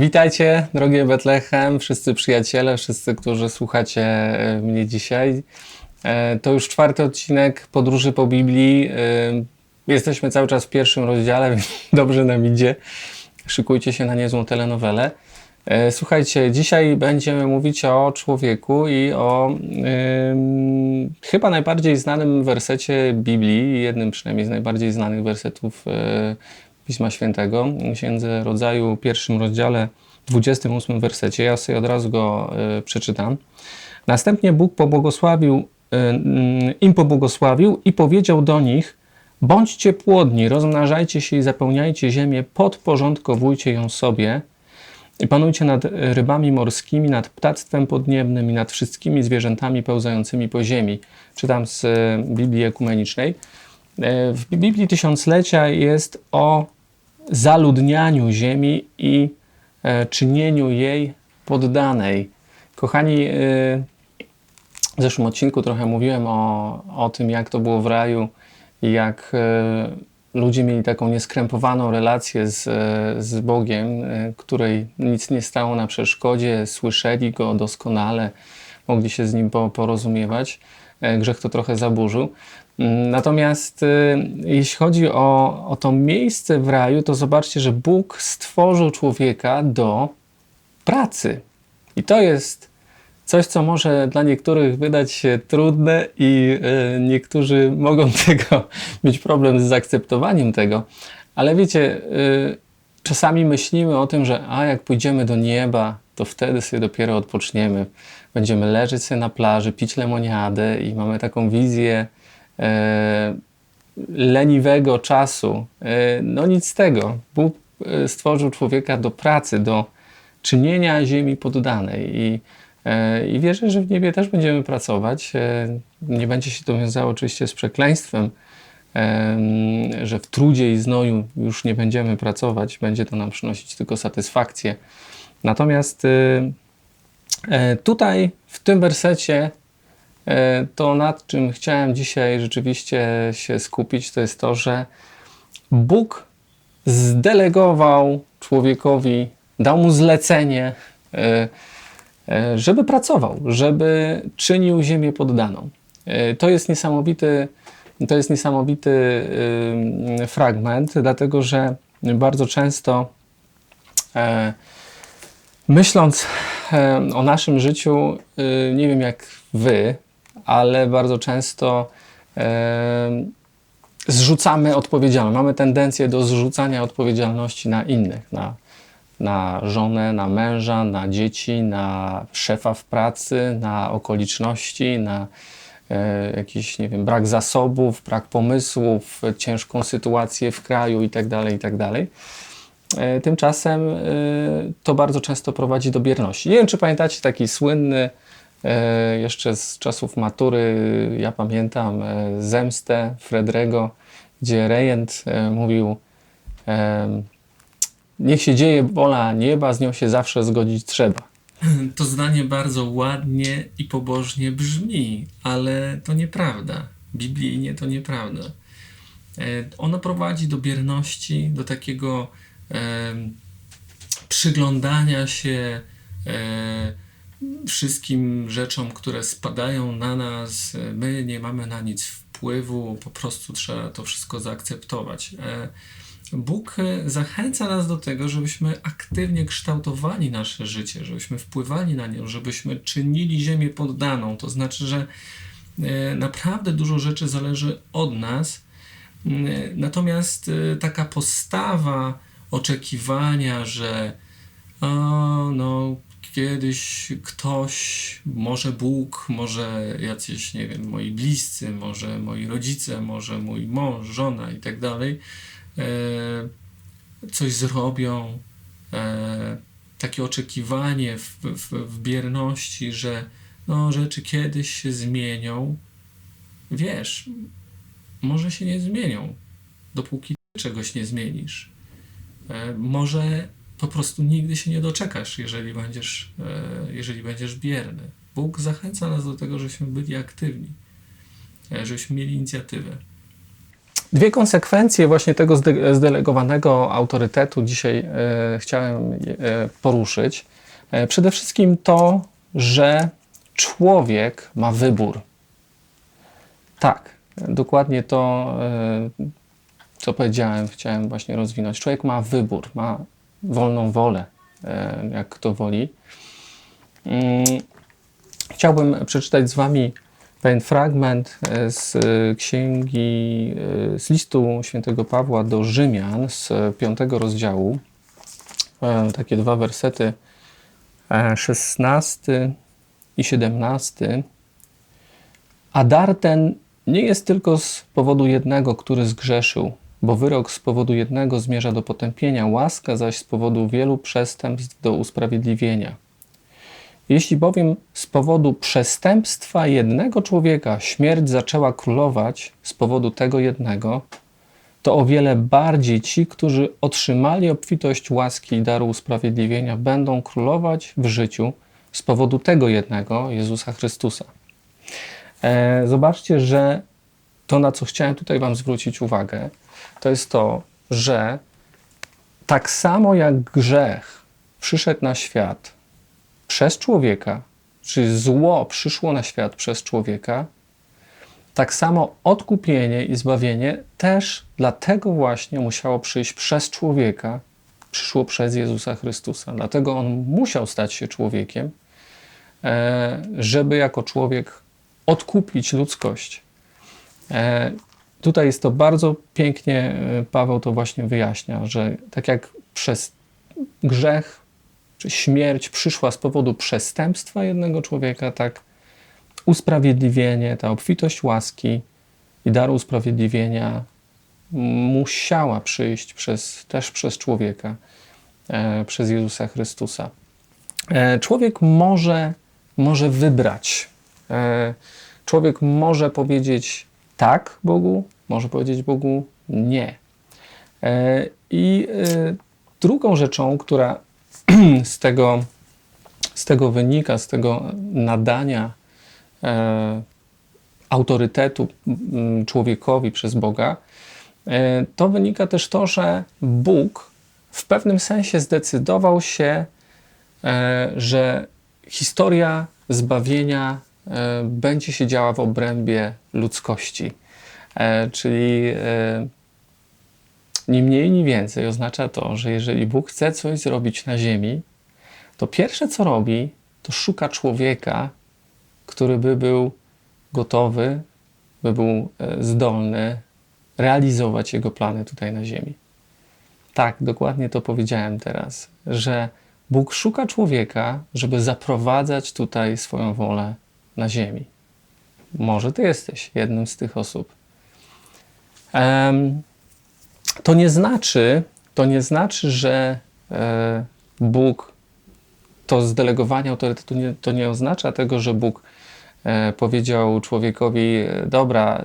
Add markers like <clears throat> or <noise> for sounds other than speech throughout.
Witajcie, drogie Betlechem, wszyscy przyjaciele, wszyscy, którzy słuchacie e, mnie dzisiaj. E, To już czwarty odcinek Podróży po Biblii. E, Jesteśmy cały czas w pierwszym rozdziale, <laughs> dobrze nam idzie. Szykujcie się na niezłą telenowelę. Słuchajcie, dzisiaj będziemy mówić o człowieku i o ym, chyba najbardziej znanym wersecie Biblii, jednym przynajmniej z najbardziej znanych wersetów e, Pisma Świętego, Księdze Rodzaju, pierwszym rozdziale, 28 wersecie. Ja sobie od razu go e, przeczytam. Następnie Bóg pobłogosławił, mm, im pobłogosławił i powiedział do nich: Bądźcie płodni, rozmnażajcie się i zapełniajcie ziemię, podporządkowujcie ją sobie i panujcie nad rybami morskimi, nad ptactwem podniebnym i nad wszystkimi zwierzętami pełzającymi po ziemi. Czytam z e, Biblii Ekumenicznej. W Biblii Tysiąclecia jest o zaludnianiu ziemi i e, czynieniu jej poddanej. Kochani, e, w zeszłym odcinku trochę mówiłem o, o tym, jak to było w raju jak e, ludzie mieli taką nieskrępowaną relację z, z Bogiem, której nic nie stało na przeszkodzie, słyszeli Go doskonale, mogli się z Nim po, porozumiewać. Grzech to trochę zaburzył. Natomiast e, jeśli chodzi o, o to miejsce w raju, to zobaczcie, że Bóg stworzył człowieka do pracy. I to jest coś, co może dla niektórych wydać się trudne i e, niektórzy <laughs> mogą tego mieć problem z zaakceptowaniem tego. Ale wiecie, e, czasami myślimy o tym, że a jak pójdziemy do nieba, to wtedy sobie dopiero odpoczniemy. Będziemy leżeć sobie na plaży, pić lemoniadę i mamy taką wizję leniwego czasu. E, no nic z tego. Bóg e, stworzył człowieka do pracy, do czynienia ziemi poddanej i E, I wierzę, że w niebie też będziemy pracować. E, Nie będzie się to wiązało oczywiście z przekleństwem, em, że w trudzie i znoju już nie będziemy pracować, będzie to nam przynosić tylko satysfakcję. Natomiast e, tutaj w tym wersecie e, to nad czym chciałem dzisiaj rzeczywiście się skupić, to jest to, że Bóg zdelegował człowiekowi, dał mu zlecenie, e, e, żeby pracował, żeby czynił ziemię poddaną. E, To jest niesamowity, to jest niesamowity fragment, dlatego że bardzo często e, myśląc e, o naszym życiu, y, nie wiem jak wy, ale bardzo często zrzucamy odpowiedzialność. Mamy tendencję do zrzucania odpowiedzialności na innych, na, na żonę, na męża, na dzieci, na szefa w pracy, na okoliczności, na e, jakiś, nie wiem, brak zasobów, brak pomysłów, ciężką sytuację w kraju itd., itd. E, Tymczasem e, to bardzo często prowadzi do bierności. Nie wiem, czy pamiętacie taki słynny jeszcze z czasów matury, ja pamiętam e, Zemstę Fredrego, gdzie rejent e, mówił niech się dzieje wola nieba, z nią się zawsze zgodzić trzeba. <laughs> To zdanie bardzo ładnie i pobożnie brzmi, ale to nieprawda. Biblijnie to nieprawda. E, Ono prowadzi do bierności, do takiego em, przyglądania się e, wszystkim rzeczom, które spadają na nas. My nie mamy na nic wpływu, po prostu trzeba to wszystko zaakceptować. E, Bóg e, zachęca nas do tego, żebyśmy aktywnie kształtowali nasze życie, żebyśmy wpływali na nie, żebyśmy czynili ziemię poddaną. To znaczy, że e, naprawdę dużo rzeczy zależy od nas. Natomiast taka postawa oczekiwania, że o, no, kiedyś ktoś, może Bóg, może jacyś, nie wiem, moi bliscy, może moi rodzice, może mój mąż, żona i tak dalej, e, coś zrobią, e, takie oczekiwanie w, w, w bierności, że no, rzeczy kiedyś się zmienią. Wiesz, może się nie zmienią, dopóki czegoś nie zmienisz. E, może po prostu nigdy się nie doczekasz, jeżeli będziesz, e, jeżeli będziesz bierny. Bóg zachęca nas do tego, żebyśmy byli aktywni, e, żebyśmy mieli inicjatywę. Dwie konsekwencje właśnie tego zde- zdelegowanego autorytetu dzisiaj e, chciałem poruszyć. Przede wszystkim to, że człowiek ma wybór. Tak, dokładnie to, co powiedziałem, chciałem właśnie rozwinąć. Człowiek ma wybór, ma wolną wolę, e, jak kto woli. Mm, Chciałbym przeczytać z Wami pewien fragment e, z e, księgi, z listu świętego Pawła do Rzymian z piątego rozdziału. Takie dwa wersety, e, 16 i 17. A dar ten nie jest tylko z powodu jednego, który zgrzeszył, bo wyrok z powodu jednego zmierza do potępienia, łaska zaś z powodu wielu przestępstw do usprawiedliwienia. Jeśli bowiem z powodu przestępstwa jednego człowieka śmierć zaczęła królować z powodu tego jednego, to o wiele bardziej ci, którzy otrzymali obfitość łaski i daru usprawiedliwienia, będą królować w życiu z powodu tego jednego, Jezusa Chrystusa. E, zobaczcie, że to, na co chciałem tutaj Wam zwrócić uwagę, to jest to, że tak samo jak grzech przyszedł na świat przez człowieka, czy zło przyszło na świat przez człowieka, tak samo odkupienie i zbawienie też dlatego właśnie musiało przyjść przez człowieka, przyszło przez Jezusa Chrystusa. Dlatego on musiał stać się człowiekiem, e, żeby jako człowiek odkupić ludzkość. E, Tutaj jest to bardzo pięknie, e, Paweł to właśnie wyjaśnia, że tak jak przez grzech czy śmierć przyszła z powodu przestępstwa jednego człowieka, tak usprawiedliwienie, ta obfitość łaski i daru usprawiedliwienia musiała przyjść przez, też przez człowieka, e, przez Jezusa Chrystusa. Człowiek może, może wybrać. Człowiek może powiedzieć tak Bogu, może powiedzieć Bogu nie. E, I e, drugą rzeczą, która <clears throat> z tego, z tego wynika, z tego nadania e, autorytetu m, człowiekowi przez Boga, to wynika też to, że Bóg w pewnym sensie zdecydował się, że historia zbawienia będzie się działa w obrębie ludzkości. E, czyli e, ni mniej, ni więcej oznacza to, że jeżeli Bóg chce coś zrobić na ziemi, to pierwsze co robi, to szuka człowieka, który by był gotowy, by był e, zdolny realizować jego plany tutaj na ziemi. Tak, dokładnie to powiedziałem teraz, że Bóg szuka człowieka, żeby zaprowadzać tutaj swoją wolę na ziemi. Może ty jesteś jednym z tych osób. Em, to nie znaczy, to nie znaczy, że e, Bóg to zdelegowanie autorytetu nie, to nie oznacza tego, że Bóg e, powiedział człowiekowi: e, Dobra, e,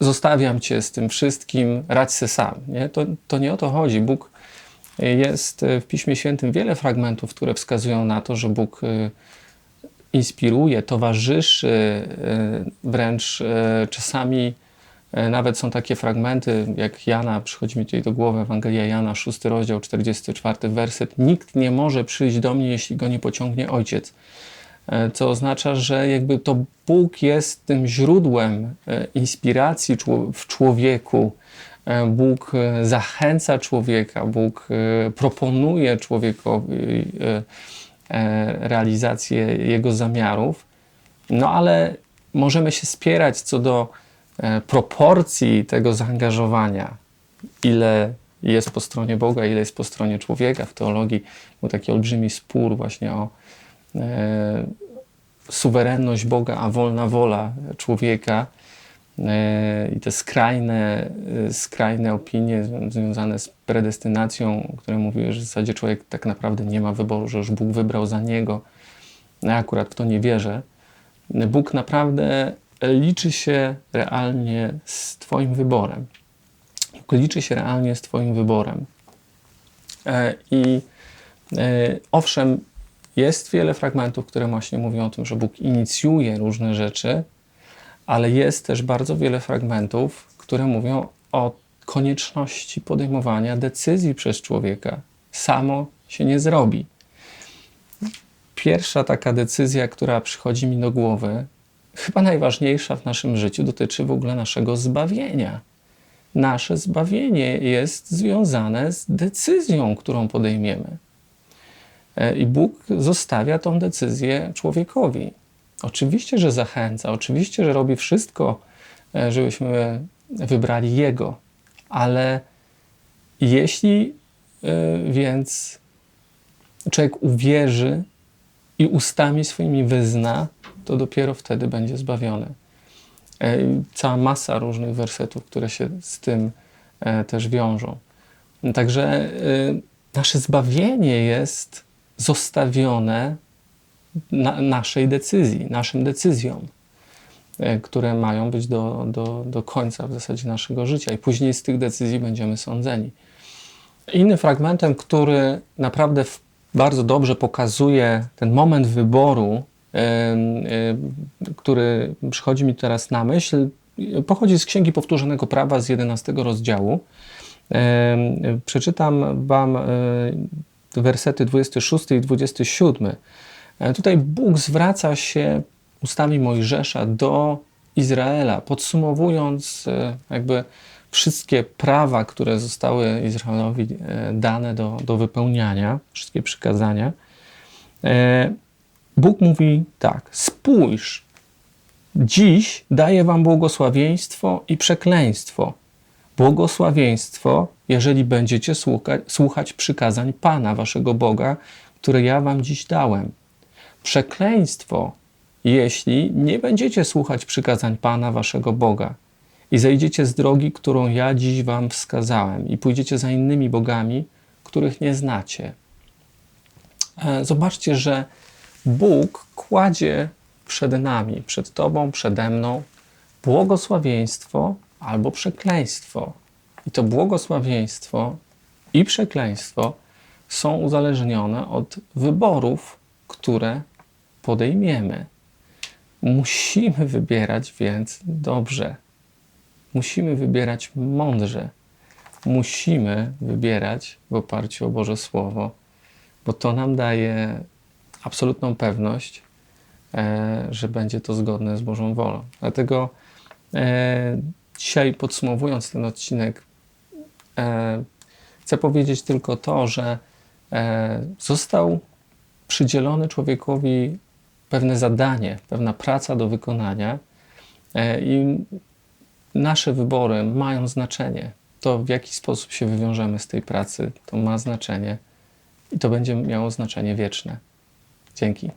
zostawiam cię z tym wszystkim, radź se sam. Nie? To, to nie o to chodzi. Bóg jest e, w Piśmie Świętym wiele fragmentów, które wskazują na to, że Bóg e, inspiruje, towarzyszy, e, wręcz e, czasami E, Nawet są takie fragmenty, jak Jana, przychodzi mi tutaj do głowy Ewangelia Jana, 6 rozdział, 44 werset. Nikt nie może przyjść do mnie, jeśli go nie pociągnie Ojciec. Co oznacza, że jakby to Bóg jest tym źródłem inspiracji w człowieku. Bóg zachęca człowieka, Bóg proponuje człowiekowi realizację jego zamiarów. No ale możemy się spierać co do e, proporcji tego zaangażowania, ile jest po stronie Boga, ile jest po stronie człowieka. W teologii był taki olbrzymi spór właśnie o e, suwerenność Boga, a wolna wola człowieka. E, I te skrajne, e, skrajne opinie zwią- związane z predestynacją, które mówiły, że w zasadzie człowiek tak naprawdę nie ma wyboru, że już Bóg wybrał za niego. Ja akurat w to nie wierzę. Bóg naprawdę liczy się realnie z Twoim wyborem. Bóg liczy się realnie z Twoim wyborem. E, I owszem, jest wiele fragmentów, które właśnie mówią o tym, że Bóg inicjuje różne rzeczy, ale jest też bardzo wiele fragmentów, które mówią o konieczności podejmowania decyzji przez człowieka. Samo się nie zrobi. Pierwsza taka decyzja, która przychodzi mi do głowy, chyba najważniejsza w naszym życiu, dotyczy w ogóle naszego zbawienia. Nasze zbawienie jest związane z decyzją, którą podejmiemy. E, I Bóg zostawia tą decyzję człowiekowi. Oczywiście, że zachęca, oczywiście, że robi wszystko, e, żebyśmy wybrali Jego, ale jeśli e, więc człowiek uwierzy i ustami swoimi wyzna, to dopiero wtedy będzie zbawiony. E, Cała masa różnych wersetów, które się z tym też wiążą. Także nasze zbawienie jest zostawione na naszej decyzji, naszym decyzjom, e, które mają być do, do, do końca w zasadzie naszego życia, i później z tych decyzji będziemy sądzeni. Innym fragmentem, który naprawdę bardzo dobrze pokazuje ten moment wyboru, który przychodzi mi teraz na myśl, pochodzi z Księgi Powtórzonego Prawa z 11 rozdziału. Przeczytam Wam e, wersety 26 i 27. E, Tutaj Bóg zwraca się ustami Mojżesza do Izraela, podsumowując e, jakby wszystkie prawa, które zostały Izraelowi e, dane do, do wypełniania, wszystkie przykazania. Bóg mówi tak: Spójrz, dziś daję Wam błogosławieństwo i przekleństwo. Błogosławieństwo, jeżeli będziecie słuchać, słuchać przykazań Pana, Waszego Boga, które ja Wam dziś dałem. Przekleństwo, jeśli nie będziecie słuchać przykazań Pana, Waszego Boga i zejdziecie z drogi, którą ja dziś Wam wskazałem, i pójdziecie za innymi bogami, których nie znacie. E, Zobaczcie, że Bóg kładzie przed nami, przed Tobą, przede mną błogosławieństwo albo przekleństwo. I to błogosławieństwo i przekleństwo są uzależnione od wyborów, które podejmiemy. Musimy wybierać więc dobrze. Musimy wybierać mądrze. Musimy wybierać w oparciu o Boże Słowo, bo to nam daje absolutną pewność, e, że będzie to zgodne z Bożą wolą. Dlatego e, dzisiaj podsumowując ten odcinek, e, chcę powiedzieć tylko to, że został przydzielony człowiekowi pewne zadanie, pewna praca do wykonania e, i nasze wybory mają znaczenie. To, w jaki sposób się wywiążemy z tej pracy, to ma znaczenie i to będzie miało znaczenie wieczne. Dzięki.